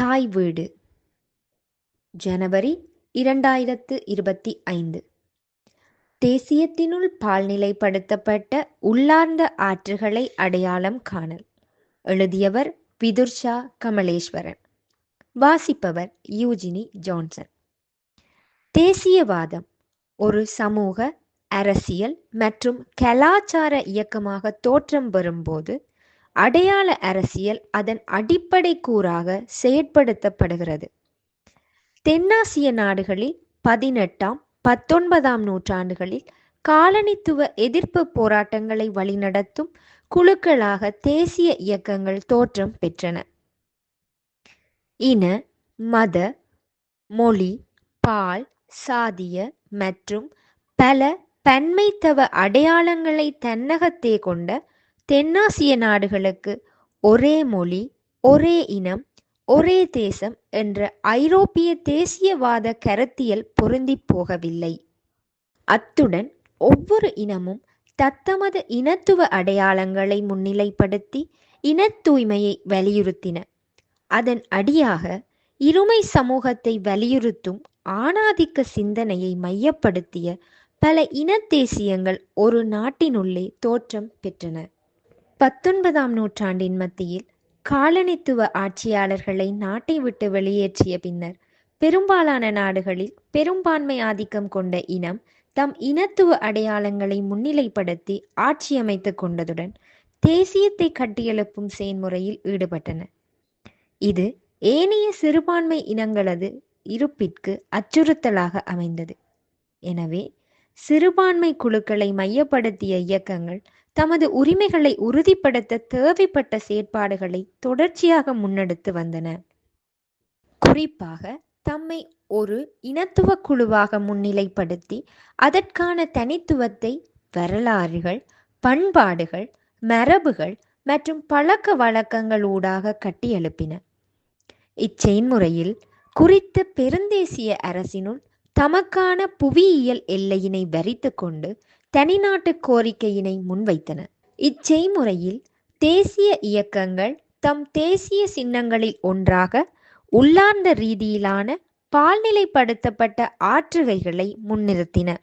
தாய் வீடு. ஜனவரி இரண்டாயிரத்து இருபத்தி ஐந்து. தேசியத்தினுள் பால்நிலைப்படுத்தப்பட்ட உள்ளார்ந்த ஆற்றுகளை அடையாளம் காணல். எழுதியவர் விதுர்ஷா கமலேஸ்வரன். வாசிப்பவர் யூஜினி ஜான்சன். தேசியவாதம் ஒரு சமூக அரசியல் மற்றும் கலாச்சார இயக்கமாக தோற்றம் பெறும்போது அடையாள அரசியல் அதன் அடிப்படை கூறாக செயற்படுத்தப்படுகிறது. தென்னாசிய நாடுகளில் பதினெட்டாம் பத்தொன்பதாம் நூற்றாண்டுகளில் காலனித்துவ எதிர்ப்பு போராட்டங்களை வழிநடத்தும் குழுக்களாக தேசிய இயக்கங்கள் தோற்றம் பெற்றன. இன மத மொழி பால் சாதிய மற்றும் பல பன்மைத்தவ அடையாளங்களை தன்னகத்தே கொண்ட தென்னாசிய நாடுகளுக்கு ஒரே மொழி ஒரே இனம் ஒரே தேசம் என்ற ஐரோப்பிய தேசியவாத கருத்தியல் பொருந்தி போகவில்லை. அத்துடன் ஒவ்வொரு இனமும் தத்தமது இனத்துவ அடையாளங்களை முன்னிலைப்படுத்தி இன தூய்மையை வலியுறுத்தின. அதன் அடியாக இருமை சமூகத்தை வலியுறுத்தும் ஆணாதிக்க சிந்தனையை மையப்படுத்திய பல இனத்தேசியங்கள் ஒரு நாட்டினுள்ளே தோற்றம் பெற்றன. பத்தொன்பதாம் நூற்றாண்டின் மத்தியில் காலனித்துவ ஆட்சியாளர்களை நாட்டை விட்டு வெளியேற்றிய பின்னர் பெரும்பாலான நாடுகளில் பெரும்பான்மை ஆதிக்கம் கொண்ட இனம் தம் இனத்துவ அடையாளங்களை முன்னிலைப்படுத்தி ஆட்சியமைத்துக் கொண்டதுடன் தேசியத்தை கட்டியெழுப்பும் செயன்முறையில் ஈடுபட்டன. இது ஏனைய சிறுபான்மை இனங்களது இருப்பிற்கு அச்சுறுத்தலாக அமைந்தது. எனவே சிறுபான்மை குழுக்களை மையப்படுத்திய இயக்கங்கள் தமது உரிமைகளை உறுதிப்படுத்த தேவைப்பட்ட செயற்பாடுகளை தொடர்ச்சியாக முன்னெடுத்து வந்தன. குறிப்பாக தம்மை ஒரு இனத்துவ குழுவாக முன்னிலைப்படுத்தி அதற்கான தனித்துவத்தை வரலாறுகள் பண்பாடுகள் மரபுகள் மற்றும் பழக்க வழக்கங்கள் ஊடாக கட்டியெழுப்பின. இச்செயன்முறையில் குறித்த பெருந்தேசிய அரசினுள் தமக்கான புவியியல் எல்லையினை வரித்து கொண்டு தனிநாட்டு கோரிக்கையினை முன்வைத்தன. இச்செய்முறையில் தேசிய இயக்கங்கள் தம் தேசிய சின்னங்களில் ஒன்றாக உள்ளார்ந்த ரீதியிலான பால்நிலைப்படுத்தப்பட்ட ஆற்றுகைகளை முன்னிறுத்தின.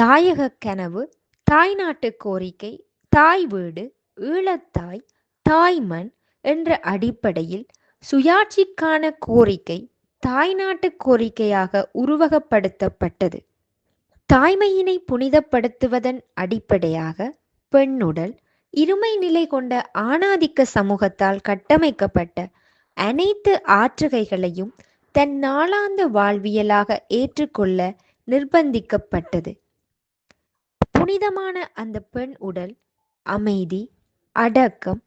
தாயக கனவு தாய்நாட்டு கோரிக்கை தாய் வீடு ஈழத்தாய் தாய்மண் என்ற அடிப்படையில் சுயாட்சிக்கான கோரிக்கை தாய்நாட்டு கோரிக்கையாக உருவகப்படுத்தப்பட்டது. தாய்மையினை புனிதப்படுத்துவதன் அடிப்படையாக பெண்ணுடல் இருமை நிலை கொண்ட ஆணாதிக்க சமூகத்தால் கட்டமைக்கப்பட்ட அனைத்து ஆற்றுகைகளையும் தன் நாளாந்த வாழ்வியலாக ஏற்றுக்கொள்ள நிர்பந்திக்கப்பட்டது. புனிதமான அந்த பெண் உடல் அமைதி அடக்கம்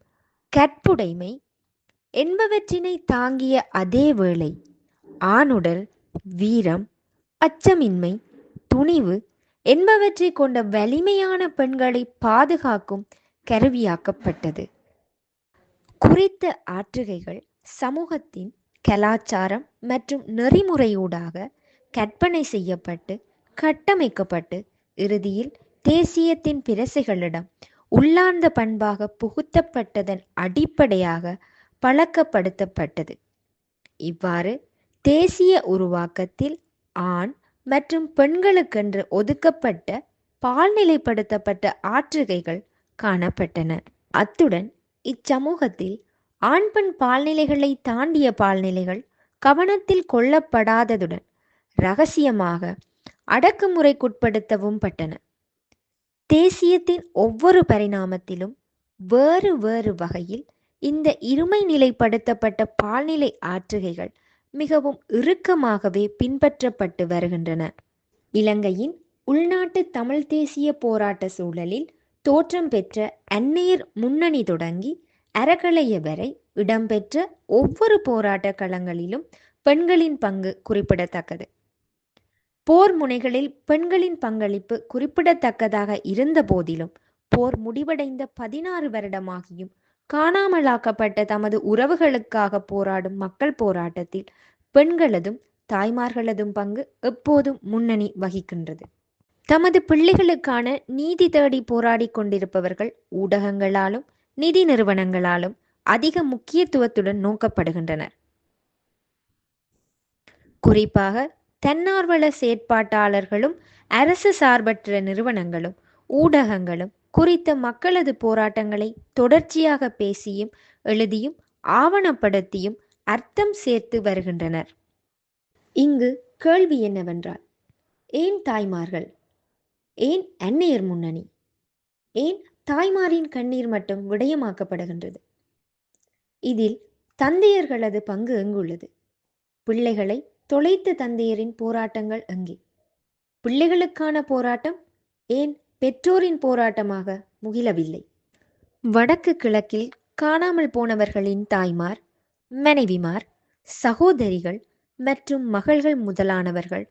கற்புடைமை என்பவற்றினை தாங்கிய அதே வேளை ஆணுடல் வீரம் அச்சமின்மை துணிவு என்பவற்றை கொண்ட வலிமையான பெண்களை பாதுகாக்கும் கருவியாக்கப்பட்டது. குறித்த ஆற்றுகைகள் சமூகத்தின் கலாச்சாரம் மற்றும் நெறிமுறையூடாக கற்பனை செய்யப்பட்டு கட்டமைக்கப்பட்டு இறுதியில் தேசியத்தின் பிரசைகளிடம் உள்ளார்ந்த பண்பாக புகுத்தப்பட்டதன் அடிப்படையாக பழக்கப்படுத்தப்பட்டது. இவ்வாறு தேசிய உருவாக்கத்தில் ஆண் மற்றும் பெண்களுக்கென்று ஒதுக்கப்பட்ட பால்நிலைப்படுத்தப்பட்ட ஆற்றுகைகள் காணப்பட்டன. அத்துடன் இச்சமூகத்தில் ஆண் பெண் பால்நிலைகளை தாண்டிய பால்நிலைகள் கவனத்தில் கொள்ளப்படாததுடன் ரகசியமாக அடக்குமுறைக்குட்படுத்தவும் பட்டன. தேசியத்தின் ஒவ்வொரு பரிணாமத்திலும் வேறு வேறு வகையில் இந்த இருமை நிலைப்படுத்தப்பட்ட பால்நிலை ஆற்றுகைகள் மிகவும் இறுக்கமாகவே பின்பற்றப்பட்டு வருகின்றன. இலங்கையின் உள்நாட்டு தமிழ் தேசிய போராட்ட சூழலில் தோற்றம் பெற்ற அந்நேர் முன்னணி தொடங்கி அறகளைய வரை இடம்பெற்ற ஒவ்வொரு போராட்ட களங்களிலும் பெண்களின் பங்கு குறிப்பிடத்தக்கது. போர் முனைகளில் பெண்களின் பங்களிப்பு குறிப்பிடத்தக்கதாக இருந்த போதிலும் போர் முடிவடைந்த பதினாறு வருடமாகியும் காணாமலாக்கப்பட்ட தமது உறவுகளுக்காக போராடும் மக்கள் போராட்டத்தில் பெண்களதும் தாய்மார்களதும் பங்கு எப்போதும் முன்னணி வகிக்கின்றது. தமது பிள்ளைகளுக்கான நீதி தேடி போராடி கொண்டிருப்பவர்கள் ஊடகங்களாலும் நிதி நிறுவனங்களாலும் அதிக முக்கியத்துவத்துடன் நோக்கப்படுகின்றனர். குறிப்பாக தன்னார்வல செயற்பாட்டாளர்களும் அரசு சார்பற்ற நிறுவனங்களும் ஊடகங்களும் குறித்த மக்களது போராட்டங்களை தொடர்ச்சியாக பேசியும் எழுதியும் ஆவணப்படுத்தியும் அர்த்தம் சேர்த்து வருகின்றனர். இங்கு கேள்வி என்னவென்றால் ஏன் தாய்மார்கள்? ஏன் அன்னையர் முன்னணி? ஏன் தாய்மாரின் கண்ணீர் மட்டும் விடயமாக்கப்படுகின்றது? இதில் தந்தையர்களது பங்கு எங்குள்ளது? பிள்ளைகளை தொலைத்த தந்தையரின் போராட்டங்கள் எங்கே? பிள்ளைகளுக்கான போராட்டம் ஏன் பெற்றோரின் போராட்டமாக முகிலவில்லை. வடக்கு கிழக்கில் காணாமல் போனவர்களின் தாய்மார் மனைவிமார் சகோதரிகள் மற்றும் மகள்கள் முதலானவர்கள்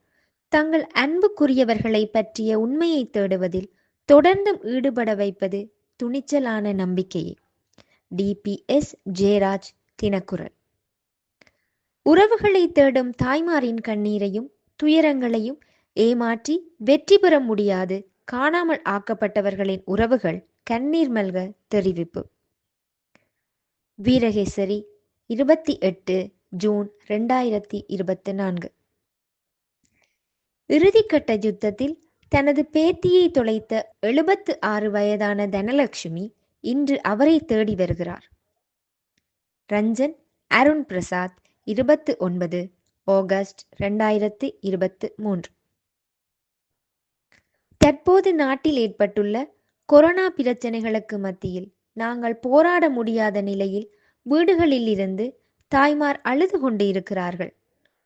தங்கள் அன்புக்குரியவர்களை பற்றிய உண்மையை தேடுவதில் தொடர்ந்தும் ஈடுபட வைப்பது துணிச்சலான நம்பிக்கையே. டிபிஎஸ் ஜெயராஜ் தினக்குரல். உறவுகளை தேடும் தாய்மாரின் கண்ணீரையும் துயரங்களையும் ஏமாற்றி வெற்றி பெற முடியாது காணாமல் ஆக்கப்பட்டவர்களின் உறவுகள் கண்ணீர் மல்க தெரிவிப்பு. வீரகேசரி இருபத்தி எட்டு ஜூன் ரெண்டாயிரத்தி இருபத்தி நான்கு. இறுதிக்கட்ட யுத்தத்தில் தனது பேத்தியை தொலைத்த எழுபத்து ஆறு வயதான தனலட்சுமி இன்று அவரை தேடி வருகிறார். ரஞ்சன் அருண் பிரசாத் இருபத்து ஒன்பது ஆகஸ்ட் ரெண்டாயிரத்து இருபத்து மூன்று. தற்போது நாட்டில் ஏற்பட்டுள்ள கொரோனா பிரச்சனைகளுக்கு மத்தியில் நாங்கள் போராட முடியாத நிலையில் வீடுகளில் இருந்து தாய்மார் அழுது கொண்டு இருக்கிறார்கள்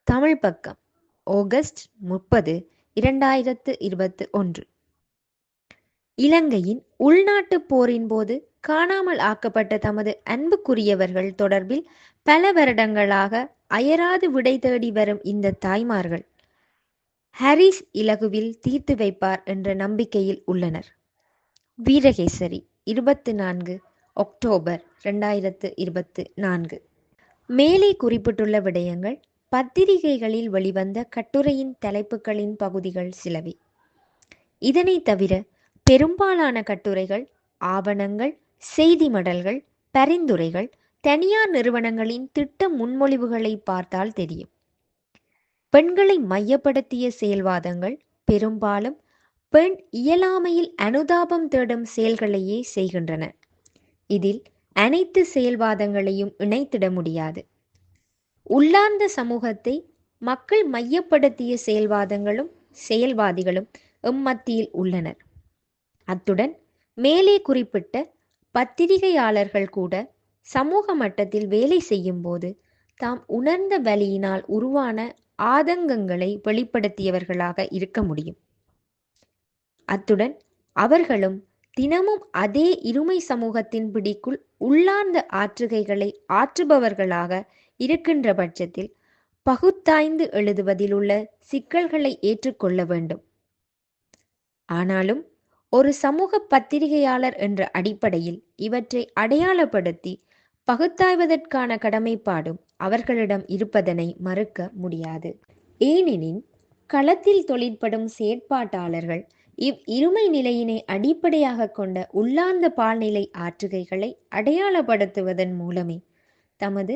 தமிழ் பக்கம் ஆகஸ்ட் முப்பது இரண்டாயிரத்து இருபத்து ஒன்று இலங்கையின் உள்நாட்டு போரின் போது காணாமல் ஆக்கப்பட்ட தமது அன்புக்குரியவர்கள் தொடர்பில் பல வருடங்களாக அயராது விடை தேடி வரும் இந்த தாய்மார்கள் ஹாரிஸ் இலகுவில் தீர்த்து வைப்பார் என்ற நம்பிக்கையில் உள்ளனர். வீரகேசரி இருபத்து நான்கு அக்டோபர் ரெண்டாயிரத்து இருபத்து நான்கு. மேலே குறிப்பிட்டுள்ள விடயங்கள் பத்திரிகைகளில் வெளிவந்த கட்டுரையின் தலைப்புகளின் பகுதிகள் சிலவே. இதனை தவிர பெரும்பாலான கட்டுரைகள் ஆவணங்கள் செய்தி மடல்கள் பரிந்துரைகள் தனியார் நிறுவனங்களின் திட்ட முன்மொழிவுகளை பார்த்தால் தெரியும். பெண்களை மையப்படுத்திய செயல்வாதங்கள் பெரும்பாலும் பெண் இயலாமையில் அனுதாபம் தேடும் செயல்களையே செய்கின்றன. இதில் அனைத்து செயல்வாதங்களையும் இணைத்திட முடியாது. உள்ளார்ந்த சமூகத்தை மக்கள் மையப்படுத்திய செயல்வாதங்களும் செயல்வாதிகளும் எம்மத்தியில் உள்ளனர். அத்துடன் மேலே குறிப்பிட்ட பத்திரிகையாளர்கள் கூட சமூக மட்டத்தில் வேலை செய்யும் போது தாம் உணர்ந்த வலியினால் உருவான ஆதங்கங்களை வெளிப்படுத்தியவர்களாக இருக்க முடியும். அத்துடன் அவர்களும் தினமும் அதே இருமை சமூகத்தின் பிடிக்குள் உள்ளார்ந்த ஆற்றுகைகளை ஆற்றுபவர்களாக இருக்கின்ற பட்சத்தில் பகுத்தாய்ந்து எழுதுவதில் உள்ள சிக்கல்களை ஏற்றுக்கொள்ள வேண்டும். ஆனாலும் ஒரு சமூக பத்திரிகையாளர் என்ற அடிப்படையில் இவற்றை அடையாளப்படுத்தி பகுத்தாய்வதற்கான கடமைப்பாடும் அவர்களிடம் இருப்பதனை மறுக்க முடியாது. ஏனெனின் களத்தில் தொழிற்படும் செயற்பாட்டாளர்கள் இவ் இருமை நிலையினை அடிப்படையாக கொண்ட உள்ளார்ந்த பால்நிலை ஆற்றுகைகளை அடையாளப்படுத்துவதன் மூலமே தமது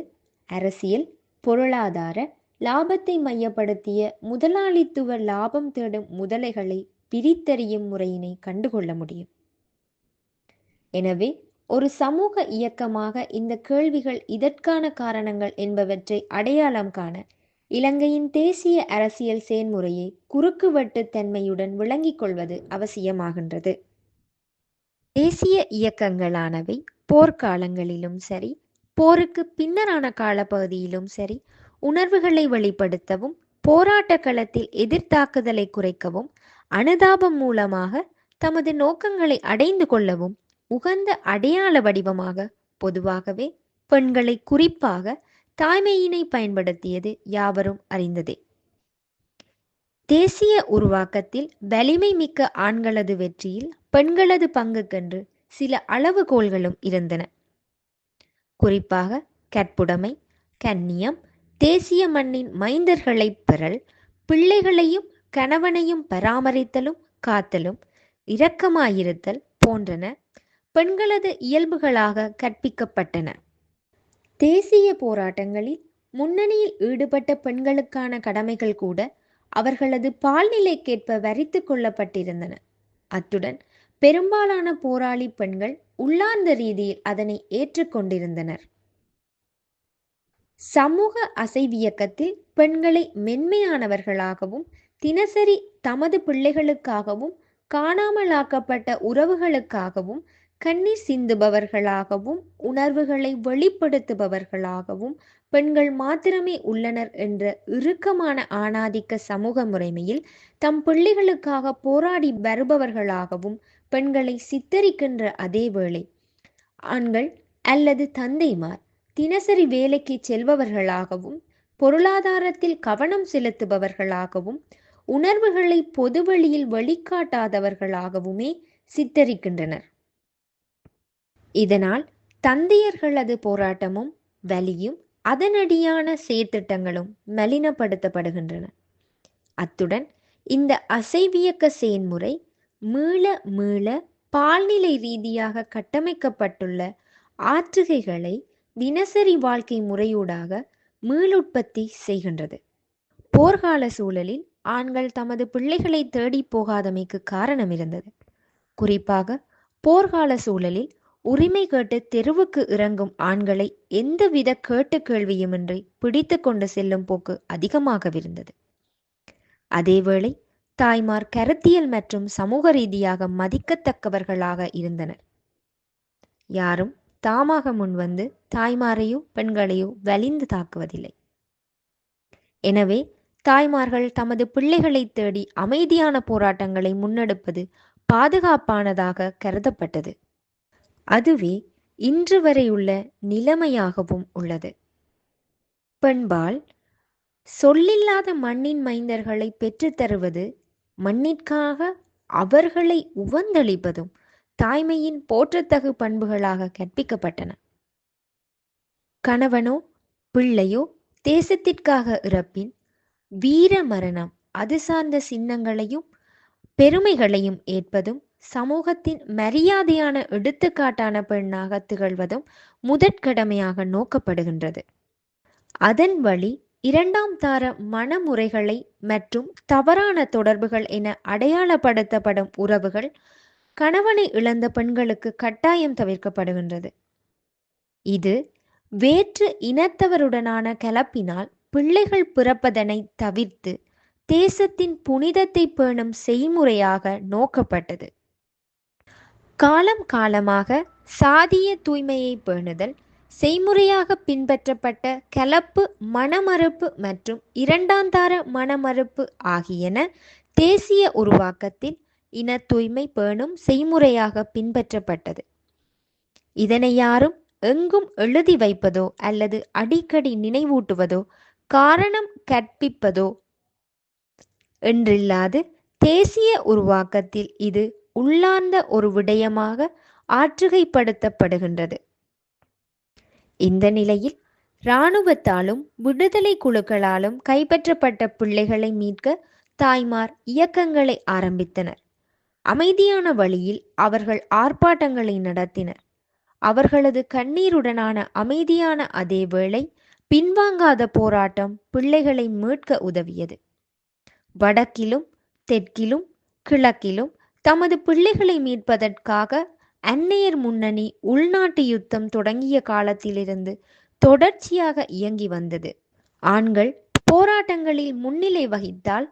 அரசியல் பொருளாதார லாபத்தை மையப்படுத்திய முதலாளித்துவ லாபம் தேடும் முதலைகளை பிரித்தறியும் முறையினை கண்டுகொள்ள முடியும். எனவே ஒரு சமூக இயக்கமாக இந்த கேள்விகள் இதற்கான காரணங்கள் என்பவற்றை அடையாளம் காண இலங்கையின் தேசிய அரசியல் செயன்முறையை குறுக்குவெட்டு தன்மையுடன் விளங்கிக் கொள்வது அவசியமாகின்றது. தேசிய இயக்கங்களானவை போர்க்காலங்களிலும் சரி போருக்கு பின்னரான காலப்பகுதியிலும் சரி உணர்வுகளை வெளிப்படுத்தவும் போராட்ட களத்தில் எதிர்த்தாக்குதலை குறைக்கவும் அனுதாபம் மூலமாக தமது நோக்கங்களை அடைந்து கொள்ளவும் உகந்த அடையாள வடிவமாக பொதுவாகவே பெண்களை குறிப்பாக தாய்மையினை பயன்படுத்தியது யாவரும் அறிந்ததே. தேசிய உருவாக்கத்தில் வலிமை மிக்க ஆண்களது வெற்றியில் பெண்களது பங்குக்கென்று சில அளவுகோல்களும் இருந்தன. குறிப்பாக கற்புடைமை கன்னியம் தேசிய மண்ணின் மைந்தர்களை பெறல் பிள்ளைகளையும் கணவனையும் பராமரித்தலும் காத்தலும் இரக்கமாயிருத்தல் போன்றன பெண்களது இயல்புகளாக கற்பிக்கப்பட்டன. தேசிய போராட்டங்களில் முன்னணியில் ஈடுபட்ட பெண்களுக்கான கடமைகள் கூட அவர்களது பால்நிலைக்கேற்ப வரித்து கொள்ளப்பட்டிருந்தன. அத்துடன் பெரும்பாலான போராளி பெண்கள் உள்ளார்ந்த ரீதியில் அதனை ஏற்றுக்கொண்டிருந்தனர் சமூக அசைவியக்கத்தில் பெண்களை மென்மையானவர்களாகவும் தினசரி தமது பிள்ளைகளுக்காகவும் காணாமலாக்கப்பட்ட உறவுகளுக்காகவும் கண்ணீர் சிந்துபவர்களாகவும் உணர்வுகளை வெளிப்படுத்துபவர்களாகவும் பெண்கள் மாத்திரமே உள்ளனர் என்ற இறுக்கமான ஆணாதிக்க சமூக முறைமையில் தம் பிள்ளைகளுக்காக போராடி வருபவர்களாகவும் பெண்களை சித்தரிக்கின்ற அதே வேளை ஆண்கள் அல்லது தந்தைமார் தினசரி வேலைக்கு செல்பவர்களாகவும் பொருளாதாரத்தில் கவனம் செலுத்துபவர்களாகவும் உணர்வுகளை பொதுவெளியில் வெளிக்காட்டாதவர்களாகவுமே சித்தரிக்கின்றனர். இதனால் தந்தையர்களது போராட்டமும் வலியும் அதனடியான செயற்திட்டங்களும் மலினப்படுத்தப்படுகின்றன. அத்துடன் இந்த அசைவியக்க செயன்முறை மீள மீள பால்நிலை ரீதியாக கட்டமைக்கப்பட்டுள்ள ஆற்றுகைகளை தினசரி வாழ்க்கை முறையூடாக மீளுற்பத்தி செய்கின்றது. போர்க்கால சூழலில் ஆண்கள் தமது பிள்ளைகளை தேடி போகாதமைக்கு காரணம் இருந்தது. குறிப்பாக போர்க்கால சூழலில் உரிமை கேட்டு தெருவுக்கு இறங்கும் ஆண்களை எந்தவித கேட்டு கேள்வியுமின்றி பிடித்து கொண்டு செல்லும் போக்கு அதிகமாகவிருந்தது. அதேவேளை தாய்மார் கருத்தியல் மற்றும் சமூக ரீதியாக மதிக்கத்தக்கவர்களாக இருந்தனர். யாரும் தாமாக முன்வந்து தாய்மாரையோ பெண்களையோ வலிந்து தாக்குவதில்லை. எனவே தாய்மார்கள் தமது பிள்ளைகளை தேடி அமைதியான போராட்டங்களை முன்னெடுப்பது பாதுகாப்பானதாக கருதப்பட்டது. அதுவே இன்று வரையுள்ள நிலைமையாகவும் உள்ளது. பண்பால் சொல்லில்லாத மண்ணின் மைந்தர்களை பெற்றுத்தருவது மண்ணிற்காக அவர்களை உவந்தளிப்பதும் தாய்மையின் போற்றத்தகு பண்புகளாக கற்பிக்கப்பட்டன. கணவனோ பிள்ளையோ தேசத்திற்காக இறப்பின் வீர மரணம் அது சார்ந்த சின்னங்களையும் பெருமைகளையும் ஏற்பதும் சமூகத்தின் மரியாதையான எடுத்துக்காட்டான பெண்ணாக திகழ்வதும் முதற்கடமையாக நோக்கப்படுகின்றது. அதன் வழி இரண்டாம் தார மனமுறைகளை மற்றும் தவறான தொடர்புகள் என அடையாளப்படுத்தப்படும் உறவுகள் கணவனை இழந்த பெண்களுக்கு கட்டாயம் தவிர்க்கப்படுகின்றது. இது வேற்று இனத்தவருடனான கலப்பினால் பிள்ளைகள் பிறப்பதனை தவிர்த்து தேசத்தின் புனிதத்தை பேணும் செய்முறையாக நோக்கப்பட்டது. காலம் காலமாக சாதிய தூய்மையை பேணுதல் செய்முறையாக பின்பற்றப்பட்ட கலப்பு மனமறுப்பு மற்றும் இரண்டாந்தார மனமறுப்பு ஆகியன தேசிய உருவாக்கத்தில் இன தூய்மை பேணும் செய்முறையாக பின்பற்றப்பட்டது. இதனை யாரும் எங்கும் எழுதி வைப்பதோ அல்லது அடிக்கடி நினைவூட்டுவதோ காரணம் கற்பிப்பதோ என்றில்லாது தேசிய உருவாக்கத்தில் இது உள்ளார்ந்த ஒரு விடயமாக ஆற்றுகைப்படுத்தப்படுகின்றது. இந்த நிலையில் இராணுவத்தாலும் விடுதலை குழுக்களாலும் கைப்பற்றப்பட்ட பிள்ளைகளை மீட்க தாய்மார் இயக்கங்களை ஆரம்பித்தனர். அமைதியான வழியில் அவர்கள் ஆர்ப்பாட்டங்களை நடத்தினர். அவர்களது கண்ணீருடனான அமைதியான அதே வேளை பின்வாங்காத போராட்டம் பிள்ளைகளை மீட்க உதவியது. வடக்கிலும் தெற்கிலும் கிழக்கிலும் தமது பிள்ளைகளை மீட்பதற்காக அன்னையர் முன்னணி உள்நாட்டு யுத்தம் தொடங்கிய காலத்திலிருந்து தொடர்ச்சியாக இயங்கி வந்தது. ஆண்கள் போராட்டங்களில் முன்னிலை வகித்தால்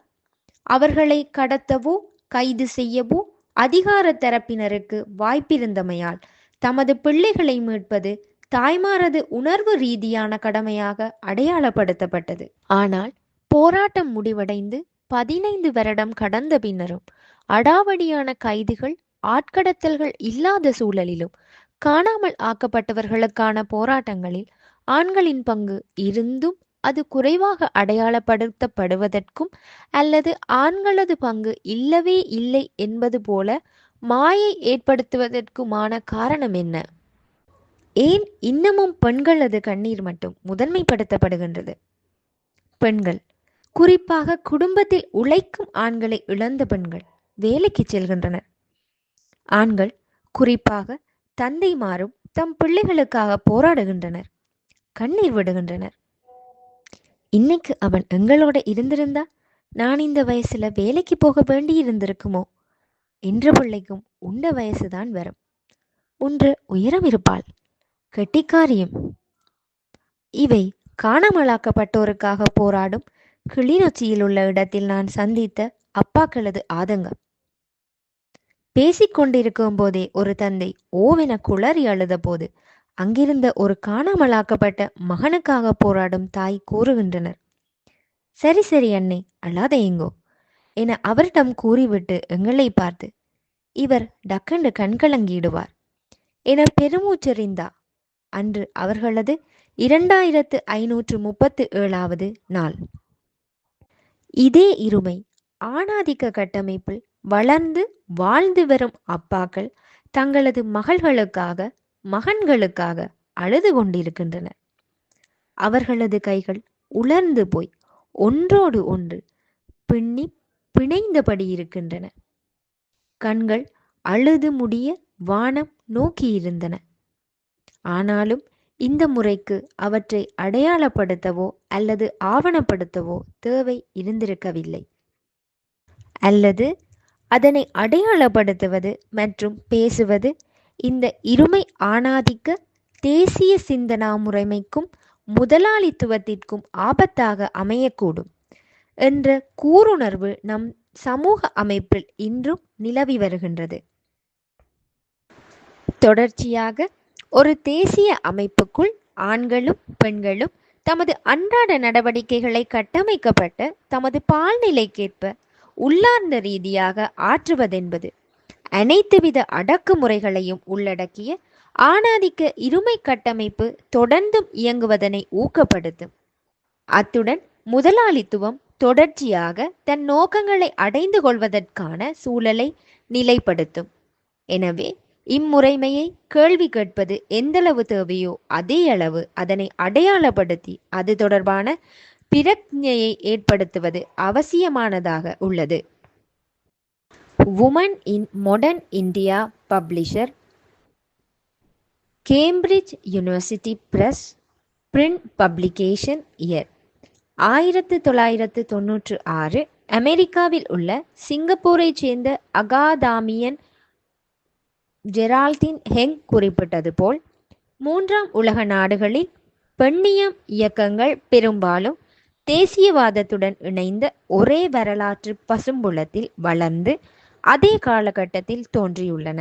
அவர்களை கடத்தவோ கைது செய்யவோ அதிகார தரப்பினருக்கு வாய்ப்பிருந்தமையால் தமது பிள்ளைகளை மீட்பது தாய்மாரது உணர்வு ரீதியான கடமையாக அடையாளப்படுத்தப்பட்டது. ஆனால் போராட்டம் முடிவடைந்து பதினைந்து வருடம் கடந்த பின்னரும் அடாவடியான கைதிகள் ஆட்கடத்தல்கள் இல்லாத சூழலிலும் காணாமல் ஆக்கப்பட்டவர்களுக்கான போராட்டங்களில் ஆண்களின் பங்கு இருந்தும் அது குறைவாக அடையாளப்படுத்தப்படுவதற்கும் அல்லது ஆண்களது பங்கு இல்லவே இல்லை என்பது போல மாயை ஏற்படுத்துவதற்குமான காரணம் என்ன? ஏன் இன்னமும் பெண்களது கண்ணீர் மட்டும் முதன்மைப்படுத்தப்படுகின்றது? பெண்கள் குறிப்பாக குடும்பத்தில் உழைக்கும் ஆண்களை இழந்த பெண்கள் வேலைக்கு செல்கின்றனர் ஆண்கள் குறிப்பாக தந்தைமாரும் தம் பிள்ளைகளுக்காக போராடுகின்றனர் கண்ணீர் விடுகின்றனர். இன்னைக்கு அவன் எங்களோட இருந்திருந்தா நான் இந்த வயசுல வேலைக்கு போக வேண்டி இருந்திருக்குமோ? என்ற பிள்ளைக்கும் உண்ட வயசுதான் வரும். ஒன்று உயரம் இருப்பாள் கெட்டிக்காரியும். இவை காணாமலாக்கப்பட்டோருக்காக போராடும் கிளிநொச்சியில் உள்ள இடத்தில் நான் சந்தித்த அப்பாக்களது ஆதங்கம். பேசிக்கொண்டிருக்கும் போதே ஒரு தந்தை ஓவென குளறி அழுத போது அங்கிருந்த ஒரு காணாமலாக்கப்பட்ட மகனுக்காக போராடும் தாய் கூறுகின்றனர். சரி சரி அன்னை அழாத எங்கோ என அவரிடம் கூறிவிட்டு எங்களை பார்த்து இவர் டக்கண்டு கண்கலங்கிடுவார் என பெருமூச்செறிந்தா. அன்று அவர்களது இரண்டாயிரத்து ஐநூற்று முப்பத்து ஏழாவது நாள். இதே இருமை ஆணாதிக்க கட்டமைப்பில் வளர்ந்து வாழ்ந்து வரும் அப்பாக்கள் தங்களது மகள்களுக்காக மகன்களுக்காக அழுது கொண்டிருக்கின்றனர் அவர்களது கைகள் உலர்ந்து போய் ஒன்றோடு ஒன்று பின்னி பிணைந்தபடி இருக்கின்றன. கண்கள் அழுது முடிய வானம் நோக்கியிருந்தன ஆனாலும் இந்த முறைக்கு அவற்றை அடையாளப்படுத்தவோ அல்லது ஆவணப்படுத்தவோ தேவை இருந்திருக்கவில்லை. அல்லது அதனை அடையாளப்படுத்துவது மற்றும் பேசுவது இந்த இருமை ஆணாதிக்க தேசிய சிந்தனா முறைமைக்கும் முதலாளித்துவத்திற்கும் ஆபத்தாக அமையக்கூடும் என்ற கூறுணர்வு நம் சமூக அமைப்பில் இன்றும் நிலவி வருகின்றது. தொடர்ச்சியாக ஒரு தேசிய அமைப்புக்குள் ஆண்களும் பெண்களும் தமது அன்றாட நடவடிக்கைகளை கட்டமைக்கப்பட்ட தமது பால்நிலைக்கேற்ப உள்ளார்ந்த ரீதியாக ஆற்றுவதென்பது. அனைத்துவித அடக்குமுறைகளையும் உள்ளடக்கிய ஆணாதிக்க இருமை கட்டமைப்பு தொடர்ந்தும் இயங்குவதனை ஊக்கப்படுத்தும். அத்துடன் முதலாளித்துவம் தொடர்ச்சியாக தன் நோக்கங்களை அடைந்து கொள்வதற்கான சூழலை நிலைப்படுத்தும். எனவே இம்முறைமையை கேள்வி கேட்பது எந்தளவு தேவையோ அதே அளவு அதனை அடையாளப்படுத்தி அது தொடர்பான பிரக்ஞையை ஏற்படுத்துவது அவசியமானதாக உள்ளது. Women in modern India publisher Cambridge University Press print publication year ஆயிரத்து தொள்ளாயிரத்து தொன்னூற்று ஆறு அமெரிக்காவில் உள்ள சிங்கப்பூரைச் சேர்ந்த அகாதாமியன் ஜெரால்டின் ஹெங் குறிப்பிட்டது போல் மூன்றாம் உலக நாடுகளில் பெண்ணியம் இயக்கங்கள் பெரும்பாலும் தேசியவாதத்துடன் இணைந்த ஒரே வரலாற்று பசும்புலத்தில் வளர்ந்து அதே காலகட்டத்தில் தோன்றியுள்ளன.